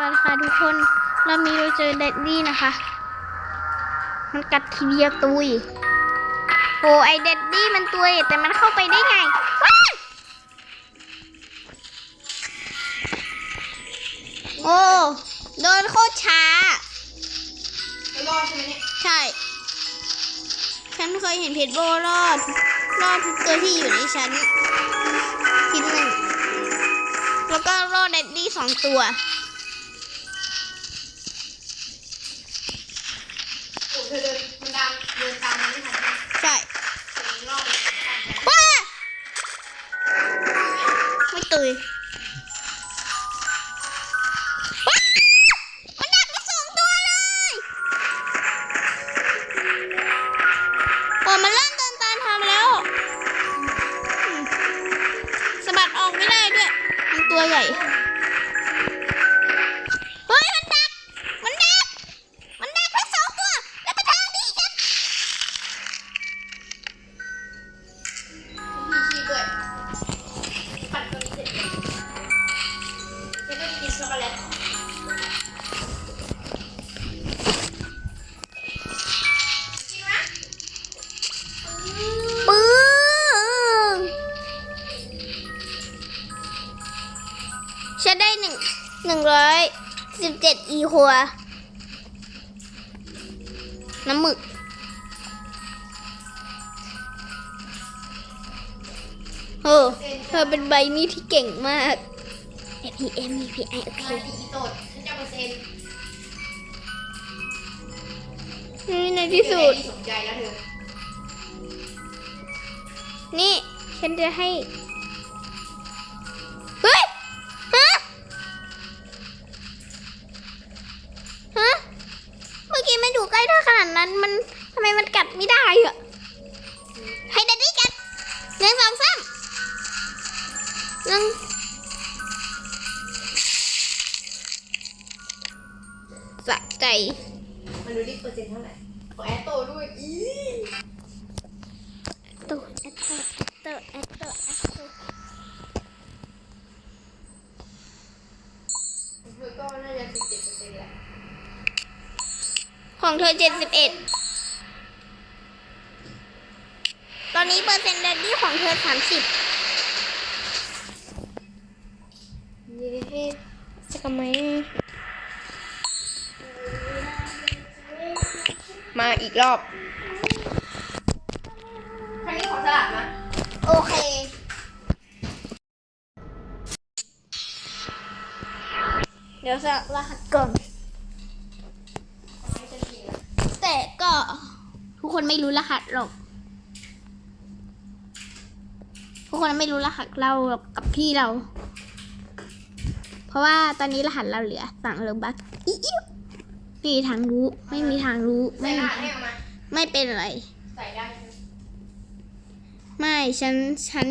วัสดีค่ะทุกคนเรามีเราเจอเดดดี้นะคะ มันกัดทีเดียวตุยโอ้ไอเดดดี้มันตุยแต่มันเข้าไปได้ไงว้ายโอ้โดนโคตรช้ารอดใช่ไหมเนี่ยใช่ ฉันเคยเห็นเพจโบรอด รอดทุกตัวที่อยู่ในชั้นชิ้นหนึ่งแล้วก็รอดเดดดี้สองตัว โอ้ นึ่งร้อยสิบเจ็ดอีหัว น้ำหมึก โอ้เธอเป็นใบมีดที่เก่งมาก A P M E P I โอเคมาดีโตดฉันจะเอาเปอร์เซ็นต์นี่ในที่สุดเธอไสนใจแล้วเธอนี่ ฉันจะให้ สะใจมันดูดิเปอร์เซ็นต์เท่าไหร่ขอแอตโตด้วยอีตัวแอตเตอร์แอตเตอร์แอตเตอร์แอตเตอร์เธอก็น่าจะสิบเจ็ดเปอร์เซ็นต์แหละของเธอเจ็ดสิบเอ็ดตอนนี้เปอร์เซ็นต์ดัดดี้ของเธอสามสิบเย้จะทำไม มาอีกรอบ ครั้งนี้ของสลัดมาโอเคเดี๋ยวจะรหัสก่อนไม่ฉันกินนแต่ก็ ทุกคนไม่รู้รหัสหรอก ทุกคนไม่รู้รหัสเรากับพี่เรา เพราะว่าตอนนี้รหัสเราเหลือสั่งเริบัก อีอิ๊วไม่มีทางรู้ ไม่มีทางรู้ใส่ไม่รมีหัสให้ออกมาไม่เป็นไร ใส่ได้ใช่ไหมไม่ฉันฉัน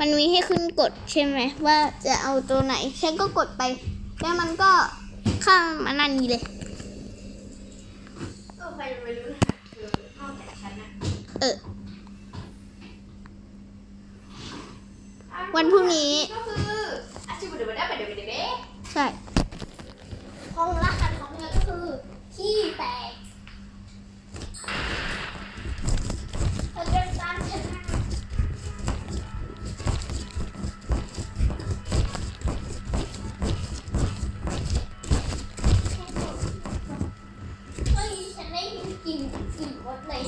มันมีให้ขึ้นกดใช่ไหมว่าจะเอาตัวไหน ฉันก็กดไป แล้วมันก็เข้ามานั่นนี้เลยก็ใครจะไปรู้รหัสเธอนอกจากฉันนะเออวันพรุ่งนี้ก็คืออาชีพเดี๋ยวได้ไปเดี๋ยวเดี๋ยวเดี๋ยวใช่ของรหัสของเธอก็คือ ขี้แตกเธอเดินตามฉันมาเฮ้ยฉันได้ยินกลิ่นกลิ่นรถเลย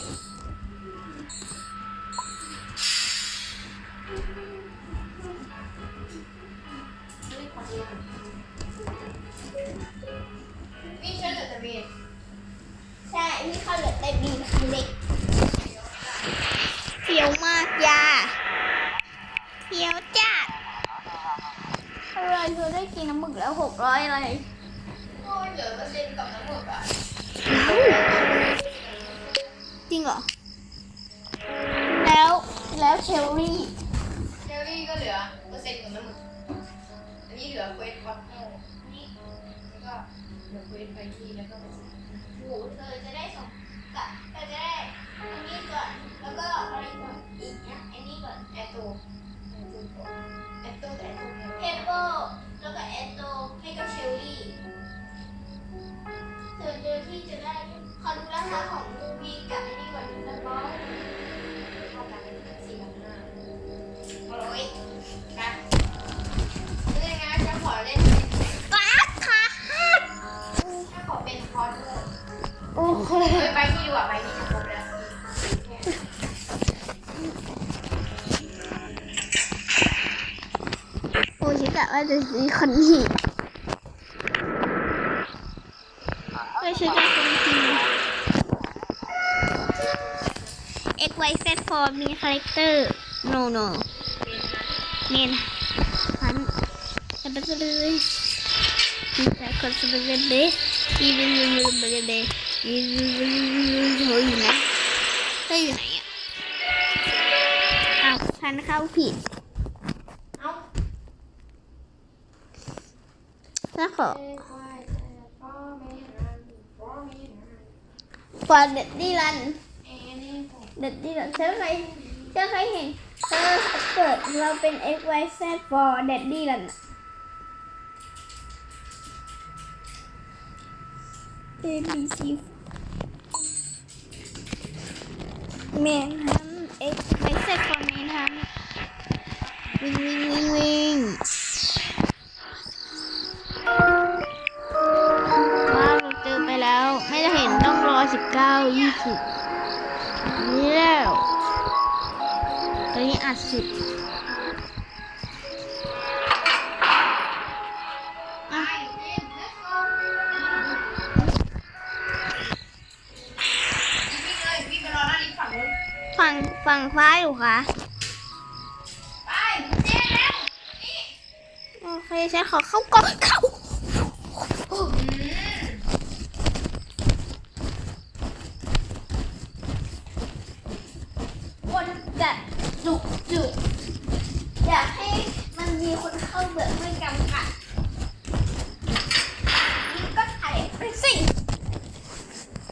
เธอได้กินน้ำหมึกแล้วหกร้อยอะไรโอ้ยเหลือเปอร์เซ็นต์กับน้ำหมึกอะจริงเหรอ แล้วแล้วเชลลี่เชอรี่ก็เหลือเปอร์เซ็นต์กับน้ำหมึก อันนี้เหลือเควสวัตโต้นี่แล้วก็เหลือเควสไปที่แล้วก็เปอร์เซ็นต์โหเธอจะได้สองกะเธอจะได้อันนี้ก่อนแล้วก็อะไรก่อนอีกนะอันนี้ก่อนแอตโตแอตโตก่อน แอปเปิลกัเปอปเแล้วก็แอปเปิลไม่ก็เชอร์รี่ส่วนเดียวที่จะได้ขอดูราคของมีกับไอ้นี่ก่อนนะน้องเท่ากันปสี่พันห้าร้อยนะแล้วยังไงจะขอเล่นป็นราคาถ้าขอเป็นคร์สเยโอ้โไปที่ดีกว่าไปที่ ม X Y Z 4มีคาแรคเตอร์ no no เมนฮันจะไปจะเลยมีแต่คนจะไปเลยอีวิลวิลไปเลยอีวิลวิลเธออยู่ไหนเธออยู่ไหนอะอ้าวฉันเข้าผิด เอ้า แล้วขอ เอ้ยควายแต่พ่อแม่หันพ่อแม่หัน ฟอร์เด็ดดี้รันเด็ดดี้รันเธอเคยเธอเคยเห็นเธอเกิดเราเป็น X Y Z for Daddy Run อะ A B C เมนฮัน X ฟต์ฝั่งนู้นฝั่งฝั่งฟ้าอยู่ค่ะไปเจ๊เร็วนี่โอเคฉันขอเข้าก่อนเข้า อืม คนแบบดุจุดอยากให้มันมีคนเข้าแบบไม่จำกัดนี่ก็ถ่ายไปสิบอกเลยว่าบัญชีจะเสร็จใจมันไม่ทำอุ้ย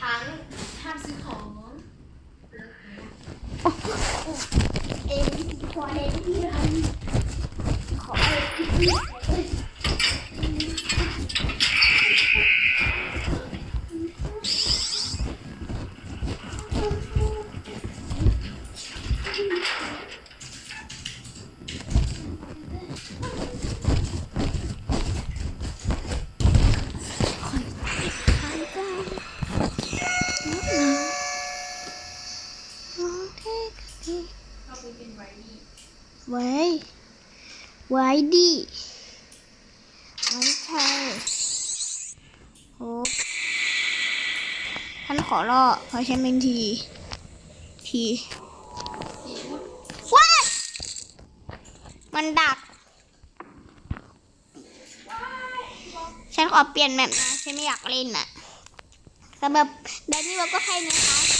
ทั้งห้ามซื้อของเอ็นพอเอ็นที่รันขอเอ็นที่ เข้าไปเป็นไวนี่ ไว้ ไว้ดิไว้ใช่โอ้ฉันขอรอเพราะฉันเป็นที ทีสี่ชุดว้ามันดัก ฉันขอเปลี่ยนแมปนะ ฉันไม่อยากเล่นน่ะสำหรับแดนนี่เราก็แค่นี้ค่ะ